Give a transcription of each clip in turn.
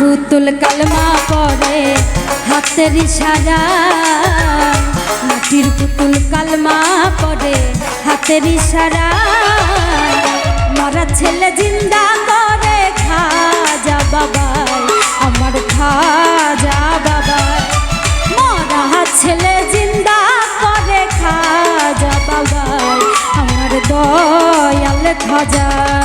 পুতুল কালমা পরে হাতের ইশারা। মাটির পুতুল কালমা পরে হাতের ইশারা। মারা ছেলে জিন্দা করে খাজা বাবাই, আমার খাজা বাবাই। মরা ছেলে জিন্দা করে খাজা বাবাই, আমার দয়াল খাজায়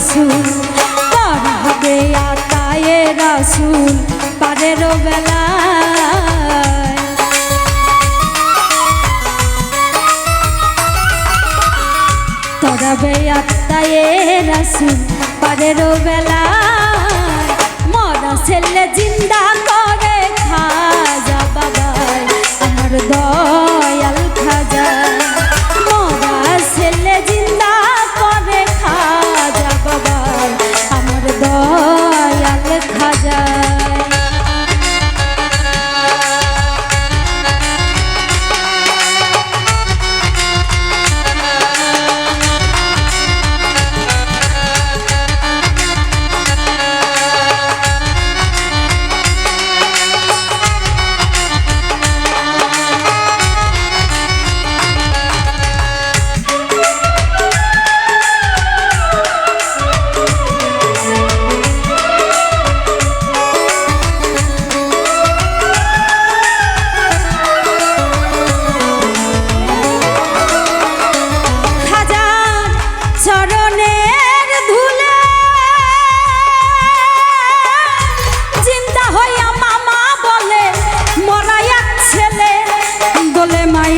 রাসূল পার হবে আতায়ে রাসূল পারের বেলায়। তরাবে আত্মায়ে রাসুল পারের বেলা মরা ছেলে জিন্দা করে খাজা বাবাই আমার দয়াল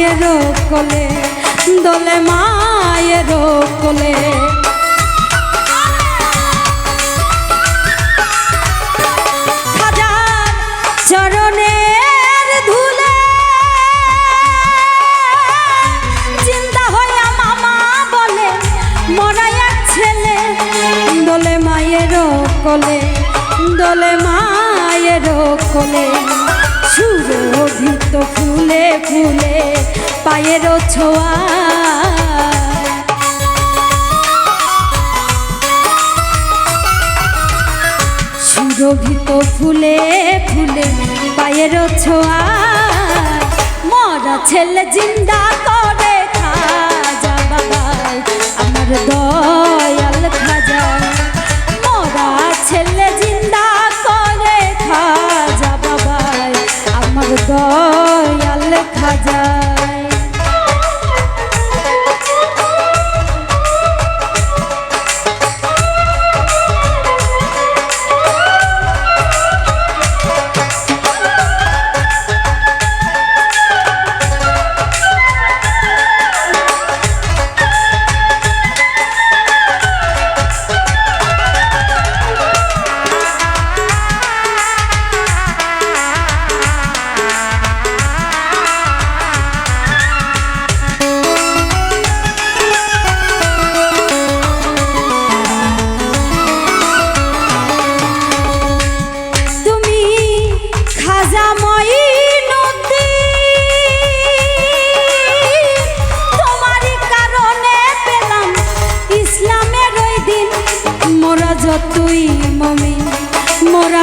মায়ের কোলে দোলে মায়ের কোলে দোলে মায়ের কোলে দোলে মায়ের কোলে সুরভিত ফুলে ফুলে পায়ের ছোঁয়া সুরভিত ফুলে ফুলে পায়ের ছোঁয়া মরা ছেলে জিন্দা করে খাজা বাবাই আমার দয়াল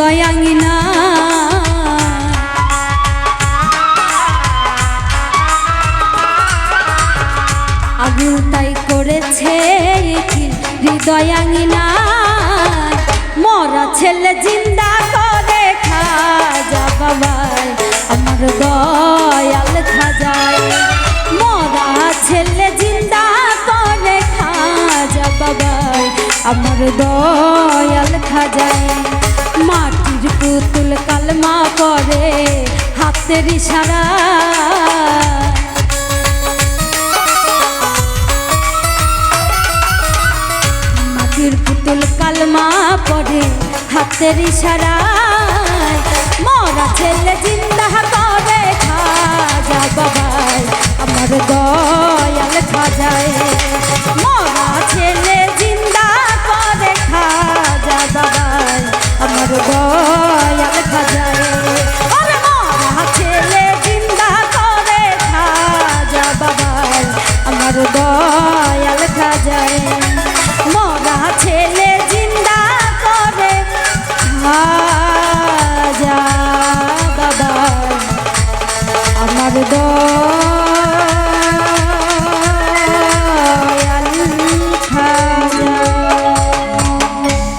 হৃদয়াঙ্গিনা আগুন তাই করেছে হৃদয়াঙ্গিনা। মরা ছেলে জিন্দা করে খাজা বাবাই, আমার দয়াল খাজায় মরা ছেলে জিন্দা করে খাজা বাবাই, আমার দয়াল খাজায় করে হাতের ইশারা। মাটির পুতুল কালমা পড়ে হাতের ইশারায়। মরা ছেলে